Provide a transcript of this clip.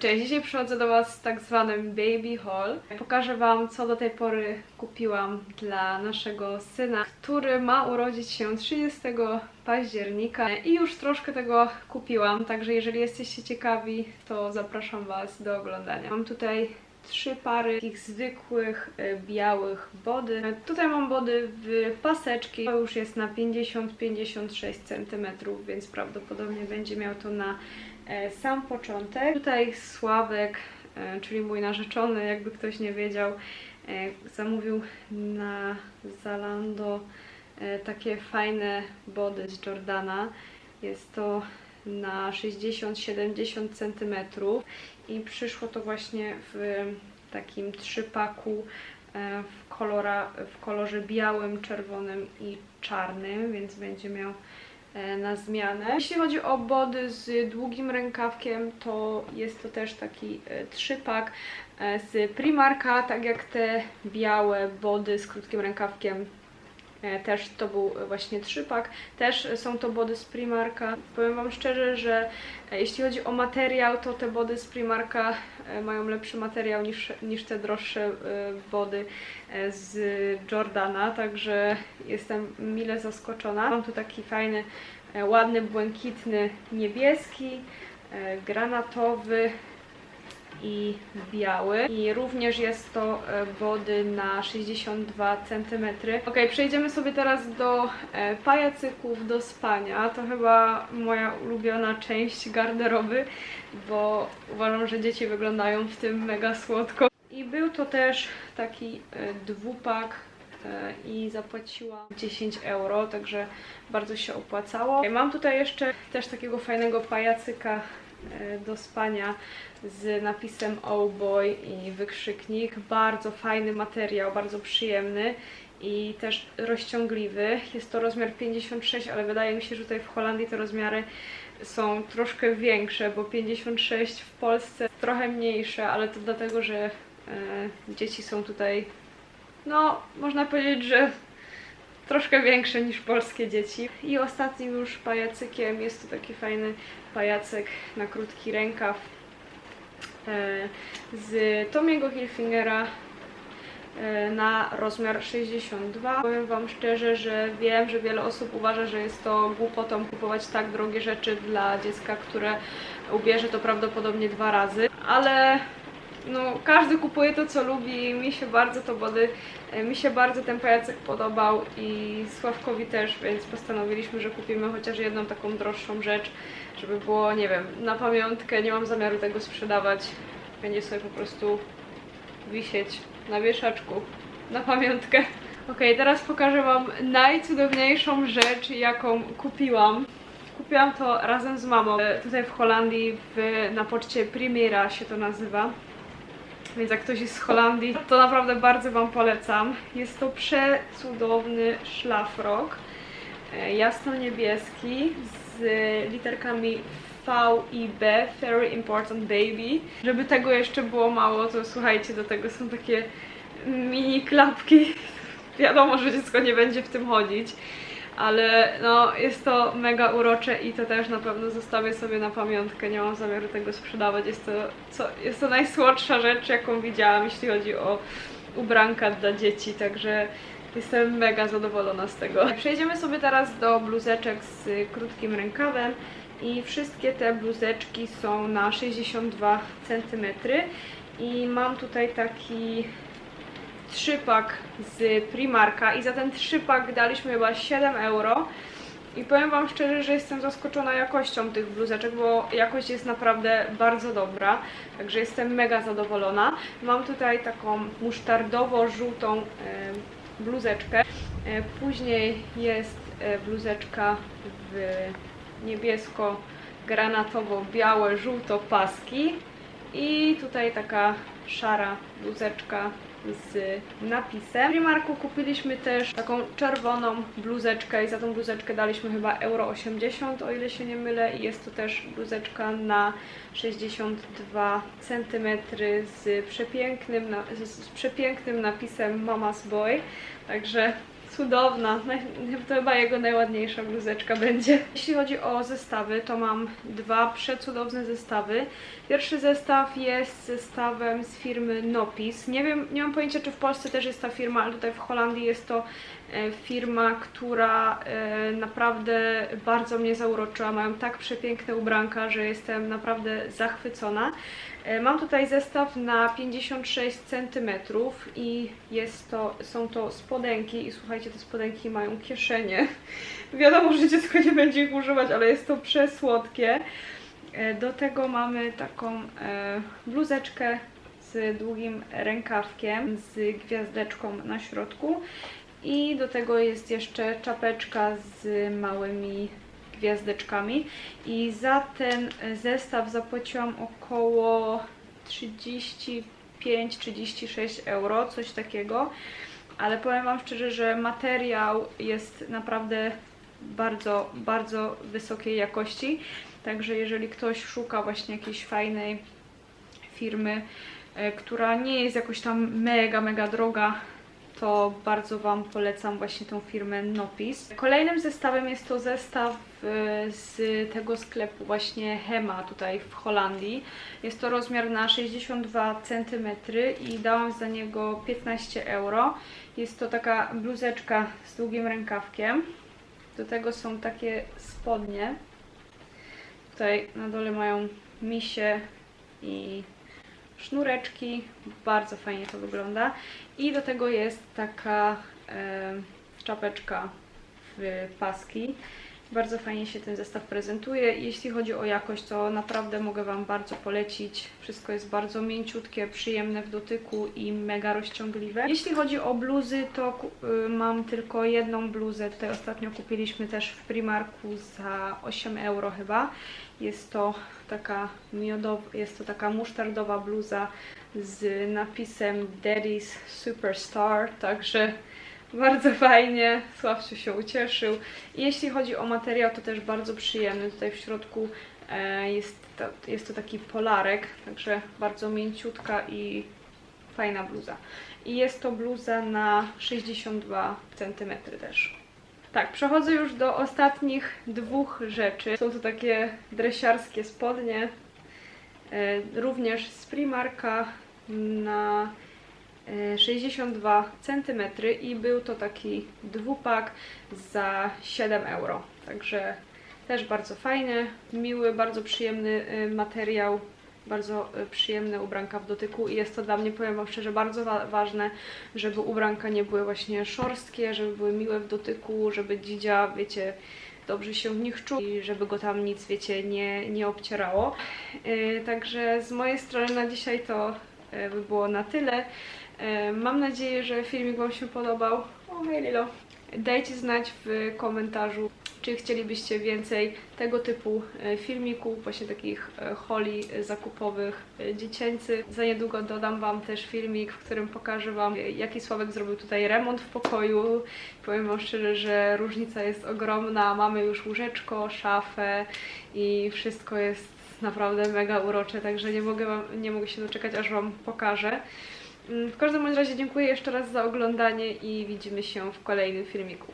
Cześć, dzisiaj przychodzę do Was z tak zwanym baby haul. Pokażę Wam, co do tej pory kupiłam dla naszego syna, który ma urodzić się 30 października i już troszkę tego kupiłam, także jeżeli jesteście ciekawi, to zapraszam Was do oglądania. Mam tutaj trzy pary takich zwykłych, e, białych body. Tutaj mam body w paseczki, to już jest na 50-56 cm, więc prawdopodobnie będzie miał to na sam początek. Tutaj Sławek, e, czyli mój narzeczony, jakby ktoś nie wiedział, e, zamówił na Zalando e, takie fajne body z Jordana. Jest to na 60-70 cm i przyszło to właśnie w takim trzypaku e, w, kolora, w kolorze białym, czerwonym i czarnym, więc będzie miał e, na zmianę. Jeśli chodzi o body z długim rękawkiem, to jest to też taki e, trzypak e, z Primarka, tak jak te białe body z krótkim rękawkiem E, Też to był właśnie trzypak. Też są to body z Primarka. Powiem Wam szczerze, że e, jeśli chodzi o materiał, to te body z Primarka e, mają lepszy materiał niż, niż te droższe e, body e, z Jordana, także jestem mile zaskoczona. Mam tu taki fajny, e, ładny, błękitny, niebieski, e, granatowy, i biały. I również jest to e, body na 62 cm. Ok, przejdziemy sobie teraz do e, pajacyków do spania. To chyba moja ulubiona część garderoby, bo uważam, że dzieci wyglądają w tym mega słodko. I był to też taki e, dwupak e, i zapłaciłam 10 euro, także bardzo się opłacało. Mam tutaj jeszcze też takiego fajnego pajacyka e, do spania z napisem Oh Boy i wykrzyknik. Bardzo fajny materiał, bardzo przyjemny i też rozciągliwy. Jest to rozmiar 56, ale wydaje mi się, że tutaj w Holandii te rozmiary są troszkę większe, bo 56 w Polsce trochę mniejsze, ale to dlatego, że e, dzieci są tutaj, no można powiedzieć, że troszkę większe niż polskie dzieci. I ostatnim już pajacykiem jest to taki fajny pajacek na krótki rękaw e, z Tomiego Hilfingera e, na rozmiar 62. Powiem Wam szczerze, że wiem, że wiele osób uważa, że jest to głupotą kupować tak drogie rzeczy dla dziecka, które ubierze to prawdopodobnie dwa razy, ale no, każdy kupuje to, co lubi. Mi się bardzo to body, e, mi się bardzo ten pajacek podobał i Sławkowi też, więc postanowiliśmy, że kupimy chociaż jedną taką droższą rzecz, żeby było, nie wiem, na pamiątkę. Nie mam zamiaru tego sprzedawać. Będzie sobie po prostu wisieć na wieszaczku na pamiątkę. Ok, teraz pokażę Wam najcudowniejszą rzecz, jaką kupiłam. Kupiłam to razem z mamą. E, Tutaj w Holandii w, na poczcie Primera się to nazywa. Więc jak ktoś jest z Holandii, to naprawdę bardzo Wam polecam. Jest to przecudowny szlafrok. e, Jasno-niebieski z literkami V i B, Very Important Baby. Żeby tego jeszcze było mało, to słuchajcie, do tego są takie mini klapki. Wiadomo, że dziecko nie będzie w tym chodzić, ale no jest to mega urocze i to też na pewno zostawię sobie na pamiątkę. Nie mam zamiaru tego sprzedawać. Jest to, co, jest to najsłodsza rzecz, jaką widziałam, jeśli chodzi o ubranka dla dzieci, także jestem mega zadowolona z tego. Przejdziemy sobie teraz do bluzeczek z krótkim rękawem i wszystkie te bluzeczki są na 62 cm i mam tutaj taki trzypak z Primarka i za ten trzypak daliśmy chyba 7 euro. I powiem Wam szczerze, że jestem zaskoczona jakością tych bluzeczek, bo jakość jest naprawdę bardzo dobra, także jestem mega zadowolona. Mam tutaj taką musztardowo-żółtą bluzeczkę. E, później jest e, bluzeczka w niebiesko-granatowo-białe, żółto paski i tutaj taka szara bluzeczka z napisem. W Primarku kupiliśmy też taką czerwoną bluzeczkę i za tą bluzeczkę daliśmy chyba euro 80, o ile się nie mylę i jest to też bluzeczka na 62 cm z przepięknym, z, z przepięknym napisem Mama's Boy, także Cudowna. To chyba jego najładniejsza bluzeczka będzie. Jeśli chodzi o zestawy, to mam dwa przecudowne zestawy. Pierwszy zestaw jest zestawem z firmy Nopis. Nie wiem, nie mam pojęcia, czy w Polsce też jest ta firma, ale tutaj w Holandii jest to e, firma, która e, naprawdę bardzo mnie zauroczyła. Mają tak przepiękne ubranka, że jestem naprawdę zachwycona. E, Mam tutaj zestaw na 56 cm i jest to, są to spodenki i słuchajcie, te spodenki mają kieszenie. Wiadomo, że dziecko nie będzie ich używać, ale jest to przesłodkie. E, Do tego mamy taką e, bluzeczkę z długim rękawkiem, z gwiazdeczką na środku i do tego jest jeszcze czapeczka z małymi gwiazdeczkami i za ten zestaw zapłaciłam około 35-36 euro, coś takiego. Ale powiem Wam szczerze, że materiał jest naprawdę bardzo, bardzo wysokiej jakości. Także jeżeli ktoś szuka właśnie jakiejś fajnej firmy, e, która nie jest jakoś tam mega, mega droga, to bardzo Wam polecam właśnie tą firmę Nopis. Kolejnym zestawem jest to zestaw e, z tego sklepu właśnie Hema tutaj w Holandii. Jest to rozmiar na 62 cm i dałam za niego 15 euro. Jest to taka bluzeczka z długim rękawkiem. Do tego są takie spodnie. Tutaj na dole mają misie i sznureczki. Bardzo fajnie to wygląda. I do tego jest taka e, czapeczka w paski. Bardzo fajnie się ten zestaw prezentuje. Jeśli chodzi o jakość, to naprawdę mogę Wam bardzo polecić. Wszystko jest bardzo mięciutkie, przyjemne w dotyku i mega rozciągliwe. Jeśli chodzi o bluzy, to y, mam tylko jedną bluzę. Tutaj ostatnio kupiliśmy też w Primarku za 8 euro chyba. Jest to taka miodowa, jest to taka musztardowa bluza z napisem Daddy's Superstar, także bardzo fajnie, Sławciu się ucieszył. Jeśli chodzi o materiał, to też bardzo przyjemny. Tutaj w środku e, jest, to, jest to taki polarek, także bardzo mięciutka i fajna bluza. I jest to bluza na 62 cm też. Tak, przechodzę już do ostatnich dwóch rzeczy. Są to takie dresiarskie spodnie, e, również z Primarka na 62 cm i był to taki dwupak za 7 euro. Także też bardzo fajny, miły, bardzo przyjemny e, materiał, bardzo e, przyjemne ubranka w dotyku i jest to dla mnie, powiem Wam szczerze, bardzo wa- ważne, żeby ubranka nie były właśnie szorstkie, żeby były miłe w dotyku, żeby dzidzia, wiecie, dobrze się w nich czuł i żeby go tam nic, wiecie, nie, nie obcierało. Yy, także z mojej strony na dzisiaj to by było na tyle. Yy, mam nadzieję, że filmik Wam się podobał. O, hej Lilo. Dajcie znać w komentarzu, czy chcielibyście więcej tego typu e, filmików, właśnie takich e, holi e, zakupowych e, dziecięcych. Za niedługo dodam Wam też filmik, w którym pokażę Wam, e, jaki Sławek zrobił tutaj remont w pokoju. Powiem Wam szczerze, że różnica jest ogromna. Mamy już łóżeczko, szafę i wszystko jest naprawdę mega urocze, także nie mogę, wam, nie mogę się doczekać, aż Wam pokażę. W każdym razie dziękuję jeszcze raz za oglądanie i widzimy się w kolejnym filmiku.